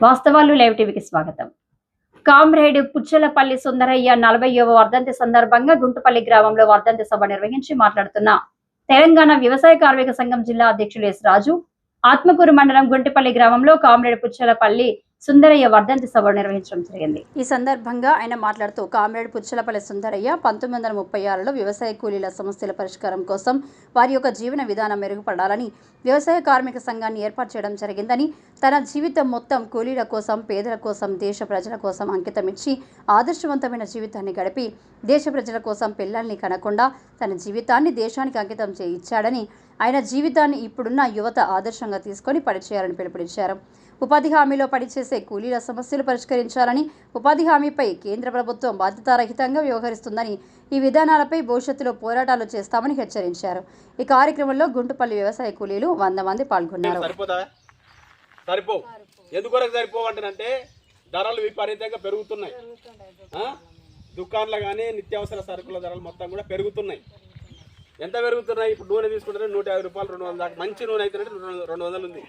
వాస్తవాలు లైవ్ టీవీకి స్వాగతం. కామ్రేడ్ పుచ్చలపల్లి సుందరయ్య నలభైవ వర్ధంతి సందర్భంగా గుంటుపల్లి గ్రామంలో వర్ధంతి సభ నిర్వహించి మాట్లాడుతున్న. తెలంగాణ వ్యవసాయ కార్మిక సంఘం జిల్లా అధ్యక్షులు ఎస్ రాజు ఆత్మకూరు మండలం గుంటిపల్లి గ్రామంలో కామ్రేడ్ పుచ్చలపల్లి సుందరయ్య వర్ధంతి సభ నిర్వహించడం జరిగింది. ఈ సందర్భంగా ఆయన మాట్లాడుతూ కామ్రేడ్ పుచ్చలపల్లి సుందరయ్య పంతొమ్మిది వందల ముప్పై ఆరులో వ్యవసాయ కూలీల సమస్యల పరిష్కారం కోసం వారి యొక్క జీవన విధానం మెరుగుపడాలని వ్యవసాయ కార్మిక సంఘాన్ని ఏర్పాటు చేయడం జరిగిందని తన జీవితం మొత్తం కూలీల కోసం పేదల కోసం దేశ ప్రజల కోసం అంకితమిచ్చి ఆదర్శవంతమైన జీవితాన్ని గడిపి దేశ ప్రజల కోసం పిల్లల్ని కనకుండా తన జీవితాన్ని దేశానికి అంకితం చేయించాడని ఇచ్చాడని ఆయన జీవితాన్ని ఇప్పుడున్న యువత ఆదర్శంగా తీసుకొని పనిచేయాలని పిలుపునిచ్చారు. ఉపాధి హామీలో పనిచేసే కూలీల సమస్యలు పరిష్కరించాలని ఉపాధి హామీపై కేంద్ర ప్రభుత్వం బాధ్యతారహితంగా వ్యవహరిస్తుందని ఈ విధానాలపై భవిష్యత్తులో పోరాటాలు చేస్తామని హెచ్చరించారు. ఈ కార్యక్రమంలో గుంటుపల్లి వ్యవసాయ కూలీలు వంద మంది పాల్గొన్నారు. సరిపోతా ఎందుకొరకు ధరలు విపరీతంగా పెరుగుతున్నాయి. దుకాణాలు కానీ నిత్యావసర సరుకుల ధరలు మొత్తం కూడా పెరుగుతున్నాయి. ఎంత పెరుగుతున్నాయి? ఇప్పుడు నూనె తీసుకుంటే నూట యాభై రూపాయలు రెండు వందల దాకా. మంచి నూనె అయితే రెండు రెండు వందలు ఉంది.